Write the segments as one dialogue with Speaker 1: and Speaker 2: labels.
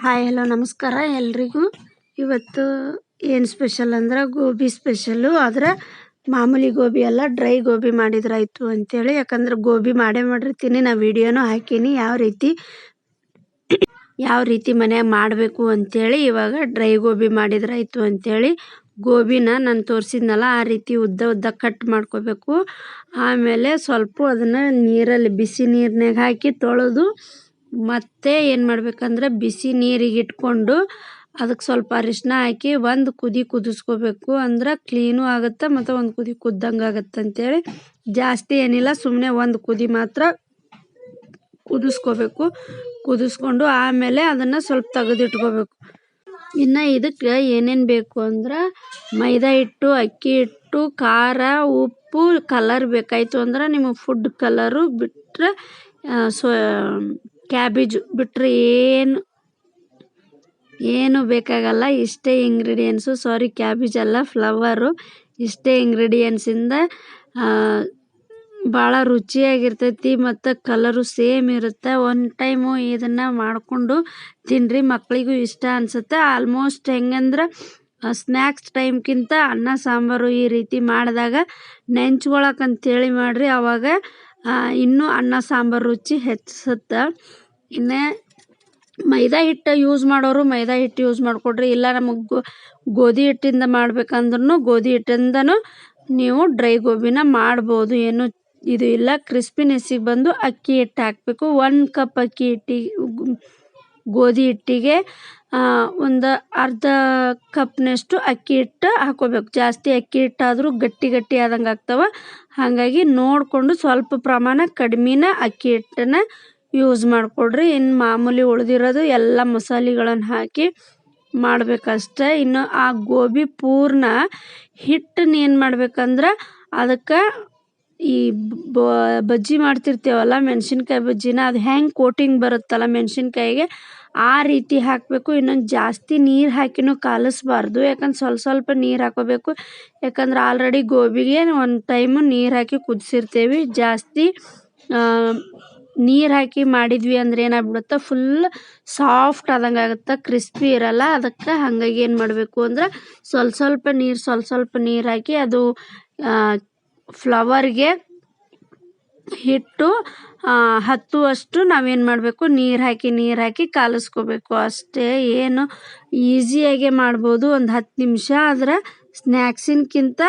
Speaker 1: Hi, hello, ನಮಸ್ಕಾರ ಎಲ್ರಿಗೂ. ಇವತ್ತು ಏನು ಸ್ಪೆಷಲ್ ಅಂದ್ರೆ ಗೋಬಿ ಸ್ಪೆಷಲ್ಲು ಆದರೆ ಮಾಮೂಲಿ ಗೋಬಿ ಅಲ್ಲ ಡ್ರೈ ಗೋಬಿ ಮಾಡಿದ್ರಾಯ್ತು ಅಂತೇಳಿ. ಯಾಕಂದ್ರೆ ಗೋಬಿ ಮಾಡೇ ಮಾಡಿರ್ತೀನಿ, ನಾ ವಿಡಿಯೋನೂ ಹಾಕೀನಿ. ಯಾವ ರೀತಿ ಯಾವ ರೀತಿ ಮನ್ಯಾಗ ಮಾಡಬೇಕು ಅಂಥೇಳಿ ಇವಾಗ ಡ್ರೈ ಗೋಬಿ ಮಾಡಿದ್ರಾಯ್ತು ಅಂಥೇಳಿ ಗೋಬಿನ ನಾನು ತೋರಿಸಿದ್ನಲ್ಲ, ಆ ರೀತಿ ಉದ್ದ ಉದ್ದ ಕಟ್ ಮಾಡ್ಕೋಬೇಕು. ಆಮೇಲೆ ಸ್ವಲ್ಪ ಅದನ್ನು ನೀರಲ್ಲಿ ಬಿಸಿ ನೀರಿನಾಗ ಹಾಕಿ ತೊಳೆದು ಮತ್ತೆ ಏನು ಮಾಡ್ಬೇಕಂದ್ರೆ ಬಿಸಿ ನೀರಿಗೆ ಇಟ್ಕೊಂಡು ಅದಕ್ಕೆ ಸ್ವಲ್ಪ ಅರಿಶಿನ ಹಾಕಿ ಒಂದು ಕುದಿ ಕುದಿಸ್ಕೋಬೇಕು. ಅಂದ್ರೆ ಕ್ಲೀನು ಆಗುತ್ತೆ ಮತ್ತು ಒಂದು ಕುದಿ ಕುದ್ದಂಗೆ ಆಗುತ್ತೆ ಅಂತೇಳಿ. ಜಾಸ್ತಿ ಏನಿಲ್ಲ ಸುಮ್ಮನೆ ಒಂದು ಕುದಿ ಮಾತ್ರ ಕುದಿಸ್ಕೋಬೇಕು. ಕುದಿಸ್ಕೊಂಡು ಆಮೇಲೆ ಅದನ್ನು ಸ್ವಲ್ಪ ತೆಗೆದಿಟ್ಕೋಬೇಕು. ಇನ್ನು ಇದಕ್ಕೆ ಏನೇನು ಬೇಕು ಅಂದ್ರೆ ಮೈದಾ ಹಿಟ್ಟು, ಅಕ್ಕಿ ಹಿಟ್ಟು, ಖಾರ, ಉಪ್ಪು ಕಲರ್ ಬೇಕಾಯಿತು ಅಂದ್ರೆ ನಿಮಗೆ ಫುಡ್ ಕಲರು ಬಿಟ್ಟರೆ ಸೊ ಕ್ಯಾಬೇಜು ಬಿಟ್ಟರೆ ಏನು ಏನು ಬೇಕಾಗಲ್ಲ, ಇಷ್ಟೇ ಇಂಗ್ರೀಡಿಯೆಂಟ್ಸು ಸಾರಿ ಕ್ಯಾಬೇಜ್ ಅಲ್ಲ ಫ್ಲವರು ಇಷ್ಟೇ ಇಂಗ್ರೀಡಿಯೆಂಟ್ಸಿಂದ ಭಾಳ ರುಚಿಯಾಗಿರ್ತೈತಿ ಮತ್ತು ಕಲರು ಸೇಮ್ ಇರುತ್ತೆ. ಒನ್ ಟೈಮು ಇದನ್ನು ಮಾಡಿಕೊಂಡು ತಿನ್ನಿರಿ ಮಕ್ಕಳಿಗೂ ಇಷ್ಟ ಅನಿಸುತ್ತೆ. ಆಲ್ಮೋಸ್ಟ್ ಹೆಂಗಂದ್ರೆ ಸ್ನ್ಯಾಕ್ಸ್ ಟೈಮ್ಗಿಂತ ಅನ್ನ, ಸಾಂಬಾರು ಈ ರೀತಿ ಮಾಡಿದಾಗ ನೆಂಚ್ಕೊಳಕ್ಕಂತೇಳಿ ಮಾಡಿರಿ ಆವಾಗ ಇನ್ನೂ ಅನ್ನ, ಸಾಂಬಾರು ರುಚಿ ಹೆಚ್ಚಿಸುತ್ತೆ. ಇನ್ನು ಮೈದಾ ಹಿಟ್ಟು ಯೂಸ್ ಮಾಡೋರು ಮೈದಾ ಹಿಟ್ಟು ಯೂಸ್ ಮಾಡಿಕೊಡ್ರಿ. ಇಲ್ಲ ನಮಗೆ ಗೋಧಿ ಹಿಟ್ಟಿಂದ ಮಾಡ್ಬೇಕಂದ್ರೂ ಗೋಧಿ ಹಿಟ್ಟಿಂದನೂ ನೀವು ಡ್ರೈ ಗೋಬಿನ ಮಾಡ್ಬೋದು. ಏನು ಇದು ಇಲ್ಲ ಕ್ರಿಸ್ಪಿನೆಸ್ಸಿಗೆ ಬಂದು ಅಕ್ಕಿ ಹಿಟ್ಟು ಹಾಕಬೇಕು. ಒಂದು ಕಪ್ ಅಕ್ಕಿ ಹಿಟ್ಟಿಗೆ ಗೋಧಿ ಹಿಟ್ಟಿಗೆ ಒಂದು ಅರ್ಧ ಕಪ್ನಷ್ಟು ಅಕ್ಕಿ ಹಿಟ್ಟು ಹಾಕೋಬೇಕು. ಜಾಸ್ತಿ ಅಕ್ಕಿ ಹಿಟ್ಟಾದರೂ ಗಟ್ಟಿ ಗಟ್ಟಿ ಆದಂಗೆ ಆಗ್ತವೆ. ಹಾಗಾಗಿ ನೋಡಿಕೊಂಡು ಸ್ವಲ್ಪ ಪ್ರಮಾಣ ಕಡಿಮೆನ ಅಕ್ಕಿ ಹಿಟ್ಟನ್ನ ಯೂಸ್ ಮಾಡಿಕೊಡ್ರಿ. ಇನ್ನು ಮಾಮೂಲಿ ಉಳಿದಿರೋದು ಎಲ್ಲ ಮಸಾಲೆಗಳನ್ನು ಹಾಕಿ ಮಾಡ್ಬೇಕಷ್ಟೆ. ಇನ್ನು ಆ ಗೋಬಿ ಪೂರ್ಣ ಹಿಟ್ಟನ್ನ ಏನು ಮಾಡ್ಬೇಕಂದ್ರೆ ಅದಕ್ಕೆ ಈ ಬಜ್ಜಿ ಮಾಡ್ತಿರ್ತೀವಲ್ಲ ಮೆಣಸಿನ್ಕಾಯಿ ಬಜ್ಜಿನ, ಅದು ಹೆಂಗೆ ಕೋಟಿಂಗ್ ಬರುತ್ತಲ್ಲ ಮೆಣಸಿನ್ಕಾಯಿಗೆ, ಆ ರೀತಿ ಹಾಕಬೇಕು. ಇನ್ನೊಂದು ಜಾಸ್ತಿ ನೀರು ಹಾಕಿನೂ ಕಾಲಿಸ್ಬಾರ್ದು. ಯಾಕಂದ್ರೆ ಸ್ವಲ್ಪ ಸ್ವಲ್ಪ ನೀರು ಹಾಕೋಬೇಕು. ಯಾಕಂದ್ರೆ ಆಲ್ರೆಡಿ ಗೋಬಿಗೆ ಒಂದು ಟೈಮು ನೀರು ಹಾಕಿ ಕುದಿಸಿರ್ತೇವೆ. ಜಾಸ್ತಿ ನೀರು ಹಾಕಿ ಮಾಡಿದ್ವಿ ಅಂದ್ರೆ ಏನಾಗ್ಬಿಡುತ್ತೆ? ಫುಲ್ ಸಾಫ್ಟ್ ಆದಂಗೆ ಆಗುತ್ತೆ ಕ್ರಿಸ್ಪಿ ಇರಲ್ಲ. ಅದಕ್ಕೆ ಹಾಗಾಗಿ ಏನು ಮಾಡಬೇಕು ಅಂದ್ರೆ ಸ್ವಲ್ಪ ಸ್ವಲ್ಪ ನೀರು, ಸ್ವಲ್ಪ ಸ್ವಲ್ಪ ನೀರು ಹಾಕಿ ಅದು ಫ್ಲವರ್ಗೆ ಹಿಟ್ಟು ಹತ್ತುವಷ್ಟು ನಾವೇನು ಮಾಡಬೇಕು? ನೀರು ಹಾಕಿ ನೀರು ಹಾಕಿ ಕಾಲಿಸ್ಕೋಬೇಕು. ಅಷ್ಟೇ, ಏನು ಈಸಿಯಾಗೆ ಮಾಡ್ಬೋದು. ಒಂದು ಹತ್ತು ನಿಮಿಷ ಆದ್ರೆ ಸ್ನ್ಯಾಕ್ಸಿನ್ಕಿಂತ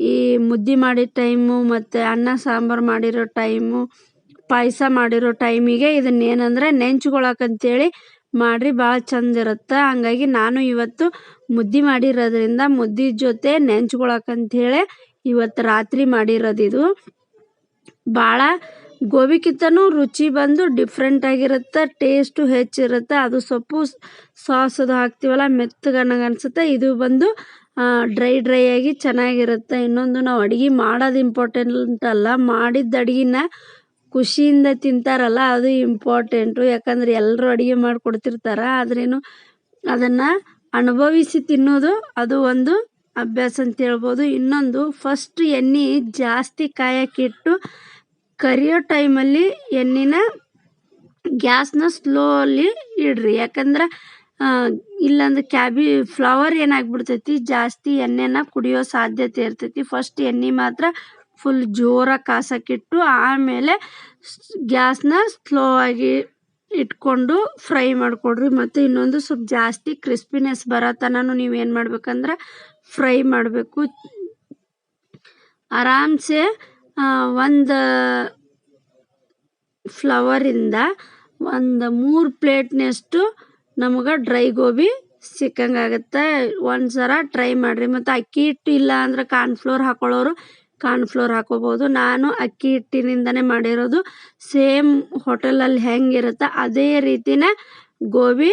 Speaker 1: ಈ ಮುದ್ದೆ ಮಾಡಿದ ಟೈಮು ಮತ್ತು ಅನ್ನ, ಸಾಂಬಾರು ಮಾಡಿರೋ ಟೈಮು ಪಾಯಸ ಮಾಡಿರೋ ಟೈಮಿಗೆ ಇದನ್ನ ಇದನ್ನೇನಂದ್ರೆ ಹೇಳಿ ಮಾಡ್ರಿ, ಭಾಳ ಚಂದ ಇರುತ್ತೆ. ಹಂಗಾಗಿ ನಾನು ಇವತ್ತು ಮುದ್ದೆ ಮಾಡಿರೋದ್ರಿಂದ ಮುದ್ದೆ ಜೊತೆ ನೆಂಚ್ಕೊಳಕ್ಕಂತೇಳಿ ಇವತ್ತು ರಾತ್ರಿ ಮಾಡಿರೋದು ಇದು ಭಾಳ ಗೋಬಿಗಿಂತನೂ ರುಚಿ ಬಂದು ಡಿಫ್ರೆಂಟ್ ಆಗಿರುತ್ತೆ ಟೇಸ್ಟು ಹೆಚ್ಚಿರುತ್ತೆ. ಅದು ಸೊಪ್ಪು ಸಾಸ್ ಅದು ಹಾಕ್ತೀವಲ್ಲ ಮೆತ್ತಗನ್ನಗನ್ಸುತ್ತೆ ಇದು ಬಂದು ಡ್ರೈ ಡ್ರೈ ಆಗಿ ಚೆನ್ನಾಗಿರುತ್ತೆ. ಇನ್ನೊಂದು ನಾವು ಅಡುಗೆ ಮಾಡೋದು ಇಂಪಾರ್ಟೆಂಟ್ ಅಲ್ಲ, ಮಾಡಿದ್ದ ಅಡುಗೆನ ಖುಷಿಯಿಂದ ತಿಂತಾರಲ್ಲ, ಅದು ಇಂಪಾರ್ಟೆಂಟು ಯಾಕಂದ್ರೆ ಎಲ್ಲರೂ ಅಡುಗೆ ಮಾಡಿಕೊಡ್ತಿರ್ತಾರ, ಆದ್ರೇನು ಅದನ್ನು ಅನುಭವಿಸಿ ತಿನ್ನೋದು ಅದು ಒಂದು ಅಭ್ಯಾಸ ಅಂತ ಹೇಳ್ಬೋದು. ಇನ್ನೊಂದು ಫಸ್ಟ್ ಎಣ್ಣೆ ಜಾಸ್ತಿ ಕಾಯಕ್ಕಿಟ್ಟು ಕರಿಯೋ ಟೈಮಲ್ಲಿ ಎಣ್ಣೆನ ಗ್ಯಾಸ್ನ ಸ್ಲೋಲಿ ಇಡ್ರಿ. ಯಾಕಂದ್ರೆ ಇಲ್ಲಾಂದ್ರೆ ಕ್ಯಾಬಿ ಫ್ಲವರ್ ಏನಾಗ್ಬಿಡ್ತೈತಿ, ಜಾಸ್ತಿ ಎಣ್ಣೆನ ಕುಡಿಯೋ ಸಾಧ್ಯತೆ ಇರ್ತೈತಿ. ಫಸ್ಟ್ ಎಣ್ಣೆ ಮಾತ್ರ ಫುಲ್ ಜೋರಾಗಿ ಕಾಸಕ್ಕಿಟ್ಟು ಆಮೇಲೆ ಗ್ಯಾಸ್ನ ಸ್ಲೋ ಆಗಿ ಇಟ್ಕೊಂಡು ಫ್ರೈ ಮಾಡಿಕೊಡ್ರಿ. ಮತ್ತು ಇನ್ನೊಂದು ಸ್ವಲ್ಪ ಜಾಸ್ತಿ ಕ್ರಿಸ್ಪಿನೆಸ್ ಬರೋ ತನಕ ನೀವೇನು ಮಾಡ್ಬೇಕಂದ್ರೆ ಫ್ರೈ ಮಾಡಬೇಕು. ಆರಾಮ್ಸೆ ಒಂದು ಫ್ಲವರಿಂದ ಒಂದು ಮೂರು ಪ್ಲೇಟ್ನಷ್ಟು ನಮಗೆ ಡ್ರೈ ಗೋಬಿ ಸಿಕ್ಕಂಗಾಗತ್ತೆ. ಒಂದು ಸಲ ಟ್ರೈ ಮಾಡಿರಿ. ಮತ್ತು ಅಕ್ಕಿ ಹಿಟ್ಟು ಇಲ್ಲ ಅಂದ್ರೆ ಕಾರ್ನ್ಫ್ಲೋರ್ ಹಾಕೊಳ್ಳೋರು ಕಾರ್ನ್ಫ್ಲೋರ್ ಹಾಕೋಬಹುದು. ನಾನು ಅಕ್ಕಿ ಹಿಟ್ಟಿನಿಂದನೇ ಮಾಡಿರೋದು. ಸೇಮ್ ಹೋಟೆಲಲ್ಲಿ ಹೆಂಗಿರುತ್ತೆ ಅದೇ ರೀತಿನೇ ಗೋಬಿ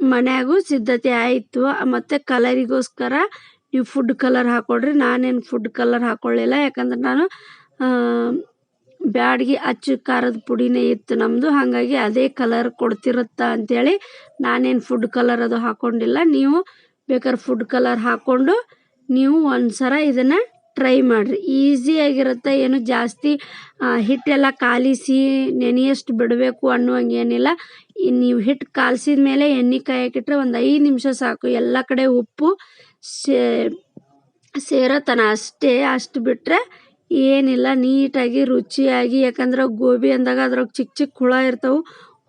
Speaker 1: ಮನ್ಯಾಗೂ ಸಿದ್ಧತೆ ಆಯಿತು. ಮತ್ತು ಕಲರಿಗೋಸ್ಕರ ನೀವು ಫುಡ್ ಕಲರ್ ಹಾಕೊಳ್ರಿ. ನಾನೇನು ಫುಡ್ ಕಲರ್ ಹಾಕೊಳ್ಳಿಲ್ಲ. ಯಾಕಂದ್ರೆ ನಾನು ಬ್ಯಾಡ್ಗಿ ಅಚ್ಚು ಖಾರದ ಪುಡಿನೇ ಇತ್ತು ನಮ್ಮದು ಹಾಗಾಗಿ ಅದೇ ಕಲರ್ ಕೊಡ್ತಿರುತ್ತಾ ಅಂಥೇಳಿ ನಾನೇನು ಫುಡ್ ಕಲರ್ ಅದು ಹಾಕೊಂಡಿಲ್ಲ. ನೀವು ಬೇಕಾದ್ರೆ ಫುಡ್ ಕಲರ್ ಹಾಕ್ಕೊಂಡು ನೀವು ಒಂದು ಸಲ ಇದನ್ನು ಟ್ರೈ ಮಾಡಿರಿ. ಈಸಿಯಾಗಿರುತ್ತೆ ಏನು ಜಾಸ್ತಿ ಹಿಟ್ಟೆಲ್ಲ ಕಾಲಿಸಿ, ನೆನೆಯಷ್ಟು ಬಿಡಬೇಕು ಅನ್ನುವಂಗೇನಿಲ್ಲ. ನೀವು ಹಿಟ್ಟು ಕಾಲಿಸಿದ ಮೇಲೆ ಎಣ್ಣೆ ಕಾಯಕ್ಕಿಟ್ರೆ ಒಂದು ಐದು ನಿಮಿಷ ಸಾಕು. ಎಲ್ಲ ಕಡೆ ಉಪ್ಪು, ಸೇ, ಸೇರೋ ತನ. ಅಷ್ಟೇ, ಅಷ್ಟು ಬಿಟ್ಟರೆ ಏನಿಲ್ಲ. ನೀಟಾಗಿ, ರುಚಿಯಾಗಿ, ಯಾಕಂದ್ರೆ ಗೋಬಿ ಅಂದಾಗ ಅದ್ರಾಗ ಚಿಕ್ಕ ಚಿಕ್ಕ ಹುಳ ಇರ್ತವೆ.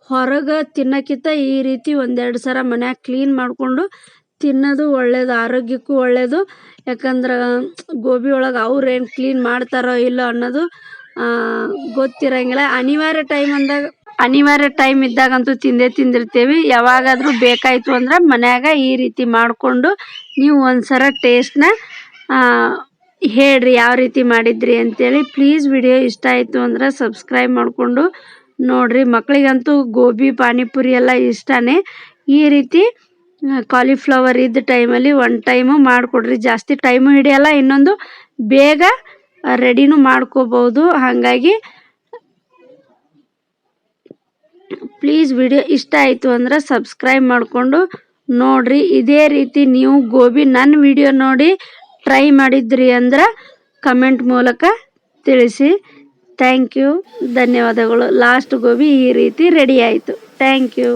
Speaker 1: ಹೊರಗೆ ತಿನ್ನೋಕ್ಕಿಂತ ಈ ರೀತಿ ಒಂದೆರಡು ಸಲ ಮನ್ಯಾಗ ಕ್ಲೀನ್ ಮಾಡಿಕೊಂಡು ತಿನ್ನೋದು ಒಳ್ಳೇದು, ಆರೋಗ್ಯಕ್ಕೂ ಒಳ್ಳೆಯದು ಯಾಕಂದ್ರೆ ಗೋಬಿ ಒಳಗೆ ಅವ್ರು ಏನು ಕ್ಲೀನ್ ಮಾಡ್ತಾರೋ ಇಲ್ಲೋ ಅನ್ನೋದು ಗೊತ್ತಿರಂಗಿಲ್ಲ. ಅನಿವಾರ್ಯ ಟೈಮ್ ಅಂದಾಗ, ಅನಿವಾರ್ಯ ಟೈಮ್ ಇದ್ದಾಗಂತೂ ತಿಂದೇ ತಿಂದಿರ್ತೀವಿ. ಯಾವಾಗಾದರೂ ಬೇಕಾಯಿತು ಅಂದ್ರೆ ಮನ್ಯಾಗ ಈ ರೀತಿ ಮಾಡಿಕೊಂಡು ನೀವು ಒಂದ್ಸಲ ಟೇಸ್ಟ್ನ ಹೇಳ್ರಿ ಯಾವ ರೀತಿ ಮಾಡಿದ್ರಿ ಅಂತೇಳಿ. ಪ್ಲೀಸ್ ವಿಡಿಯೋ ಇಷ್ಟ ಆಯಿತು ಅಂದ್ರೆ ಸಬ್ಸ್ಕ್ರೈಬ್ ಮಾಡಿಕೊಂಡು ನೋಡ್ರಿ. ಮಕ್ಕಳಿಗಂತೂ ಗೋಬಿ, ಪಾನಿಪುರಿ ಎಲ್ಲ ಇಷ್ಟನೇ. ಈ ರೀತಿ ಕಾಲಿಫ್ಲವರ್ ಇದ್ದ ಟೈಮಲ್ಲಿ ಒನ್ ಟೈಮು ಮಾಡಿಕೊಡ್ರಿ. ಜಾಸ್ತಿ ಟೈಮು ಹಿಡಿಯಲ್ಲ, ಇನ್ನೊಂದು ಬೇಗ ರೆಡಿನೂ ಮಾಡ್ಕೋಬೋದು. ಹಾಗಾಗಿ ಪ್ಲೀಸ್ ವಿಡಿಯೋ ಇಷ್ಟ ಆಯಿತು ಅಂದ್ರೆ ಸಬ್ಸ್ಕ್ರೈಬ್ ಮಾಡಿಕೊಂಡು ನೋಡ್ರಿ. ಇದೇ ರೀತಿ ನೀವು ಗೋಬಿ ನನ್ನ ವಿಡಿಯೋ ನೋಡಿ ಟ್ರೈ ಮಾಡಿದ್ರಿ ಅಂದ್ರೆ ಕಮೆಂಟ್ ಮೂಲಕ ತಿಳಿಸಿ. ಥ್ಯಾಂಕ್ ಯು ಧನ್ಯವಾದಗಳು. ಲಾಸ್ಟ್ ಗೋಬಿ ಈ ರೀತಿ ರೆಡಿ ಆಯಿತು. Thank you